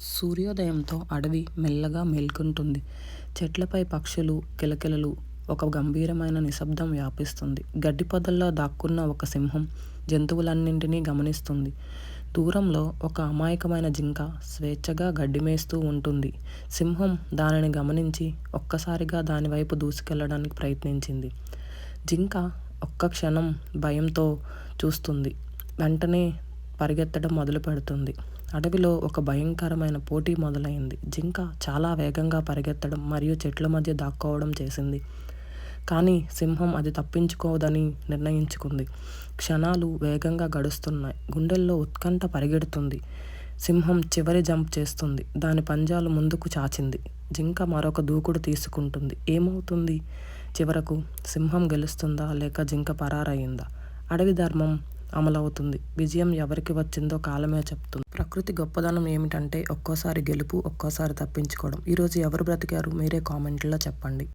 సూర్యోదయంతో అడవి మెల్లగా మేల్కొంటుంది. చెట్లపై పక్షులు కిలకిలలు ఒక గంభీరమైన నిశ్శబ్దం వ్యాపిస్తుంది. గడ్డి పొదల్లో దాక్కున్న ఒక సింహం జంతువులన్నింటినీ గమనిస్తుంది. దూరంలో ఒక అమాయకమైన జింక స్వేచ్ఛగా గడ్డిమేస్తూ ఉంటుంది. సింహం దానిని గమనించి ఒక్కసారిగా దానివైపు దూసుకెళ్ళడానికి ప్రయత్నించింది. జింక ఒక్క క్షణం భయంతో చూస్తుంది. వెంటనే పరిగెత్తడం మొదలుపెడుతుంది. అడవిలో ఒక భయంకరమైన పోటీ మొదలైంది. జింక చాలా వేగంగా పరిగెత్తడం మరియు చెట్ల మధ్య దాక్కోవడం చేసింది. కానీ సింహం అది తప్పించుకోదని నిర్ణయించుకుంది. క్షణాలు వేగంగా గడుస్తున్నాయి. గుండెల్లో ఉత్కంఠ పరిగెడుతుంది. సింహం చివరి జంప్ చేస్తుంది. దాని పంజాలు ముందుకు చాచింది. జింక మరొక దూకుడు తీసుకుంటుంది. ఏమవుతుంది? చివరకు సింహం గెలుస్తుందా లేక జింక పరారయ్యిందా? అడవి ధర్మం అమలవుతుంది. విజయం ఎవరికి వచ్చిందో కాలమే చెప్తుంది. ప్రకృతి గొప్పదనం ఏమిటంటే ఒక్కోసారి గెలుపు ఒక్కోసారి తప్పించుకోవడం. ఈరోజు ఎవరు బ్రతికారు? మీరే కామెంట్లో చెప్పండి.